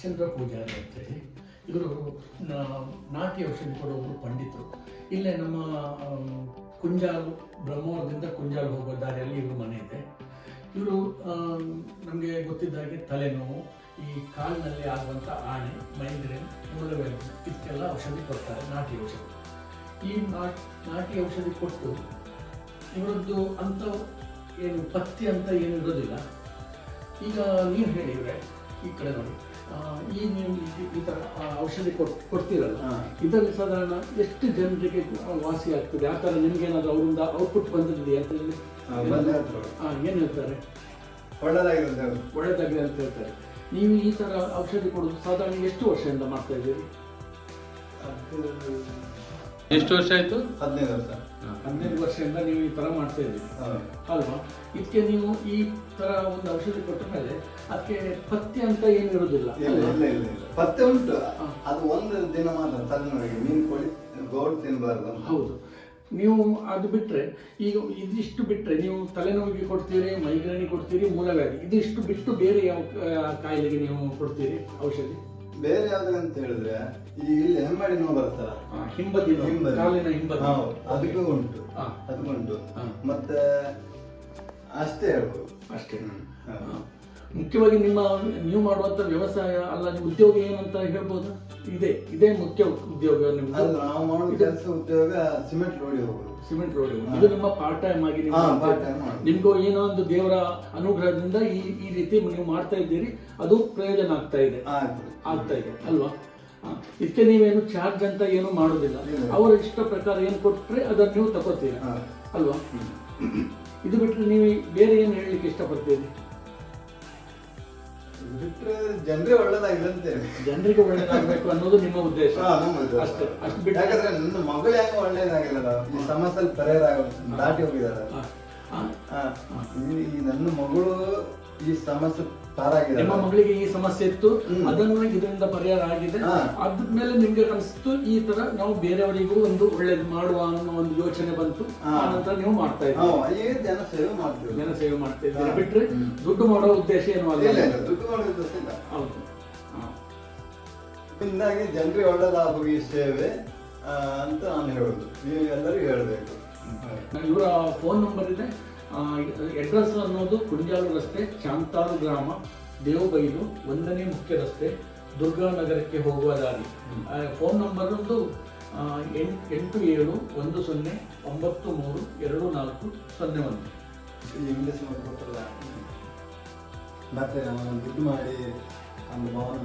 ಚಂದ್ರ ಪೂಜಾರಿ ಅಂತೇಳಿ ಇವರು ನಾಟಿ ಔಷಧಿ ಕೊಡೋರು ಪಂಡಿತರು. ಇಲ್ಲೇ ನಮ್ಮ ಕುಂಜಾಲು, ಬ್ರಹ್ಮವರದಿಂದ ಕುಂಜಾಲು ಹೋಗೋ ದಾರಿಯಲ್ಲಿ ಇವರು ಮನೆ ಇದೆ. ಇವರು ನಮಗೆ ಗೊತ್ತಿದ್ದ ಹಾಗೆ ತಲೆನೋವು, ಈ ಕಾಲಿನಲ್ಲಿ ಆಗುವಂಥ ಆಣೆ, ಮೈಗ್ರೇನ್ ಮೂಲವೇನು ಇದಕ್ಕೆಲ್ಲ ಔಷಧಿ ಕೊಡ್ತಾರೆ, ನಾಟಿ ಔಷಧಿ. ಈ ನಾಟಿ ಔಷಧಿ ಕೊಟ್ಟು ಇವರದ್ದು ಅಂತ ಏನು ಪತ್ತಿ ಅಂತ ಏನು ಇರೋದಿಲ್ಲ ಈಗ ನೀವು ಹೇಳಿದ್ರೆ ಈ ಕಡೆ ನೋಡಿ. ಆ, ಈ ನೀವು ಈ- ಥರ ಆ, ಔಷಧಿ ಕೊಟ್ ಕೊಡ್ತೀರಲ್ಲ. ಇದರಲ್ಲಿ ಸಾಧಾರಣ ಎಷ್ಟು ಜನರಿಗೆ ವಾಸಿ ಆಗ್ತದೆ? ಆ ಥರ ನಿಮ್ಗೇನಾದ್ರು ಅವರಿಂದ ಔಟ್ಪುಟ್ ಬಂದಿರಲಿ ಅಂತ ಹೇಳಿ? ಏನು ಹೇಳ್ತಾರೆ? ಒಳ್ಳೆದಾಗಿದೆ ಅಂತ. ಒಳ್ಳೆದಾಗಿದೆ ಅಂತ ಹೇಳ್ತಾರೆ. ನೀವು ಈ ಥರ ಔಷಧಿ ಕೊಡೋದು ಸಾಧಾರಣ ಎಷ್ಟು ವರ್ಷದಿಂದ ಮಾಡ್ತಾ ಇದ್ದೀರಿ? ಅದು ಎಷ್ಟು ವರ್ಷ ಆಯ್ತು? ಹದಿನೈದು ವರ್ಷ. ಹದಿನೈದು ವರ್ಷದಿಂದ ನೀವು ಈ ಥರ ಮಾಡ್ತಾ ಇದ್ದೀವಿ ಅಲ್ವಾ? ಇದಕ್ಕೆ ನೀವು ಈ ತರ ಒಂದು ಔಷಧಿ ಕೊಟ್ಟ ಮೇಲೆ ಅದಕ್ಕೆ ಪಥ್ಯ ಅಂತ ಏನು ಇರೋದಿಲ್ಲ. ಇಲ್ಲ ಪತ್ತೆ ಉಂಟು. ಅದು ಒಂದು ದಿನ ಮಾತ್ರ ತಜ್ಞರಿಗೆ ಮೀನು ಕೊಡಿ ಗೋಡ್ ತಿನ್ನಬಾರ್ದು ಹೌದು. ನೀವು ಅದು ಬಿಟ್ಟರೆ ಈಗ ಇದಿಷ್ಟು ಬಿಟ್ಟರೆ ನೀವು ತಲೆನೋವಿಗೆ ಕೊಡ್ತೀರಿ ಮೈಗ್ರೇನಿಗೆ ಕೊಡ್ತೀರಿ ಮೂಲವ್ಯಾಧಿ. ಇದಿಷ್ಟು ಬಿಟ್ಟು ಬೇರೆ ಯಾವ ಕಾಯಿಲೆಗೆ ನೀವು ಕೊಡ್ತೀರಿ ಔಷಧಿ? ಬೇರೆ ಯಾವ್ದು ಅಂತ ಹೇಳಿದ್ರೆ ಈ ಇಲ್ಲಿ ಹೆಮ್ಮಡಿ ನೋವು ಬರುತ್ತಲ್ಲ? ಆ, ಹಿಂಬದಿ ಹಿಂಬದಿ. ಕಾಲಿನ ಹಿಂಬದಿ ಹೌದು, ಅದಕ್ಕೂ ಉಂಟು. ಹಾ. ಅದಕ್ಕೂ ಉಂಟು. ಹಾ. ಮತ್ತೆ ಅಷ್ಟೇ ಹೇಳ್ಬೋದು. ಅಷ್ಟೇ. ಹ್ಮ್. ಮುಖ್ಯವಾಗಿ ನಿಮ್ಮ ನೀವು ಮಾಡುವಂತ ವ್ಯವಸಾಯ ಅಲ್ಲ ಉದ್ಯೋಗ ಏನಂತ ಹೇಳ್ಬೋದು? ಇದೆ ಇದೇ ಮುಖ್ಯ ಉದ್ಯೋಗ ಅದು ನಾವು ಮಾಡೋ ಕೆಲಸ ಉದ್ಯೋಗ ಸಿಮೆಂಟ್ ರೋಡಿ ಹೋಗೋದು. Cement road. ಇದು ನಿಮ್ಮ ಪಾರ್ಟ್ ಟೈಮ್ ಆಗಿ ನೀವು ಹಾ, ಮಾಡ್ತಾ part time ಮಾಡೋದು. ನಿಮ್ಗೂ ಏನೋ ಒಂದು ದೇವರ ಅನುಗ್ರಹದಿಂದ ಈ ಈ ರೀತಿ ನೀವು ಮಾಡ್ತಾ ಇದ್ದೀರಿ. ಅದು ಪ್ರಯೋಜನ ಆಗ್ತಾ ಇದೆ. ಆಯ್ತು. ಆಗ್ತಾ ಇದೆ ಅಲ್ವಾ? ಹಾ. ಇದಕ್ಕೆ ನೀವೇನು ಚಾರ್ಜ್ ಅಂತ ಏನು ಮಾಡೋದಿಲ್ಲ. ಇಲ್ಲ. ಅವರ ಇಷ್ಟ ಪ್ರಕಾರ ಏನು ಕೊಟ್ರೆ ಅದನ್ನು ನೀವು ತಗೋತೀರಿ? ಹಾ. ಅಲ್ವಾ? ಇದು ಬಿಟ್ಟರೆ ನೀವು ಬೇರೆ ಏನು ಹೇಳಲಿಕ್ಕೆ ಇಷ್ಟಪಡ್ತೀರಿ ಇದು ಜನರಿಗೆ ಜನರೇ ಒಳ್ಳೇದಾಗಿದೆ ಅಂತೇಳಿ ಜನರಿಗೆ ಒಳ್ಳೇದಾಗಬೇಕು ಅನ್ನೋದು ನಿಮ್ಮ ಉದ್ದೇಶ. ಹಾ, ಅಷ್ಟೇ ಅಷ್ಟು ಬಿಟ್ಟು. ಯಾಕಂದ್ರೆ ನನ್ನ ಮಗಳು ಯಾಕೆ ಒಳ್ಳೇದಾಗಿಲ್ಲ ಈ ಸಮಸ್ಯೆ ಪರಿಹಾರ ಆಗ- ದಾಟಿ ಹೋಗಿದ್ದಾರೆ. ಹಾ. ಹಾ. ಈ ನನ್ನ ಮಗಳು ಈ ಸಮಸ್ಯೆ ಪಾರಾಗಿದೆ ನಿಮ್ಮ ಮಗಳಿಗೆ ಈ ಸಮಸ್ಯೆ ಇತ್ತು ಅದನ್ನ ಇದರಿಂದ ಪರಿಹಾರ ಆಗಿದೆ. ಅದ್ಮೇಲೆ ನಿಮ್ಗೆ ಅನಿಸ್ತು ಈ ತರ ನಾವು ಬೇರೆಯವರಿಗೂ ಒಂದು ಒಳ್ಳೇದು ಮಾಡುವ ಅನ್ನೋ ಒಂದು ಯೋಚನೆ ಬಂತು. ಆ ನಂತರ ನೀವು ಮಾಡ್ತಾ ಇದ್ದೀವಿ ಜನ ಸೇವೆ ಮಾಡ್ತೀವಿ? ಜನ ಸೇವೆ ಮಾಡ್ತಾ ಬಿಟ್ರೆ ದುಡ್ಡು ಮಾಡೋ ಉದ್ದೇಶ ಏನು ಅಲ್ಲ. ದುಡ್ಡು ಮಾಡೋದು ಇಲ್ಲ. ಹೌದು. ಹಿಂದಾಗಿ ಇಂದಾಗಿ ಜನರಿಗೆ ಒಳ್ಳೇದಾಗುವ ಈ ಸೇವೆ ಅಂತ ನಾನು ಹೇಳುದು. ನೀವು ಎಲ್ಲರೂ ಹೇಳಬೇಕು ಇವರ ಫೋನ್ ನಂಬರ್ ಇದೆ. ಅಡ್ರೆಸ್ ಅನ್ನೋದು ಕುಂಜಾಲು ರಸ್ತೆ ಚಾಂತಾಳು ಗ್ರಾಮ ದೇವಬೈಲು ಒಂದನೇ ಮುಖ್ಯ ರಸ್ತೆ ದುರ್ಗಾ ನಗರಕ್ಕೆ ಹೋಗುವ ದಾರಿ. ಫೋನ್ ನಂಬರ್ ಒಂದು ಎಂಟು ಏಳು ಒಂದು ಸೊನ್ನೆ ಒಂಬತ್ತು ಮೂರು ಎರಡು ನಾಲ್ಕು ಸೊನ್ನೆ ಒಂದು. ಇಂಗ್ಲಿಷ್ ಮತ್ತೆ ನಾವು ಮಾಡಿ ಒಂದು ಭಾವನೆ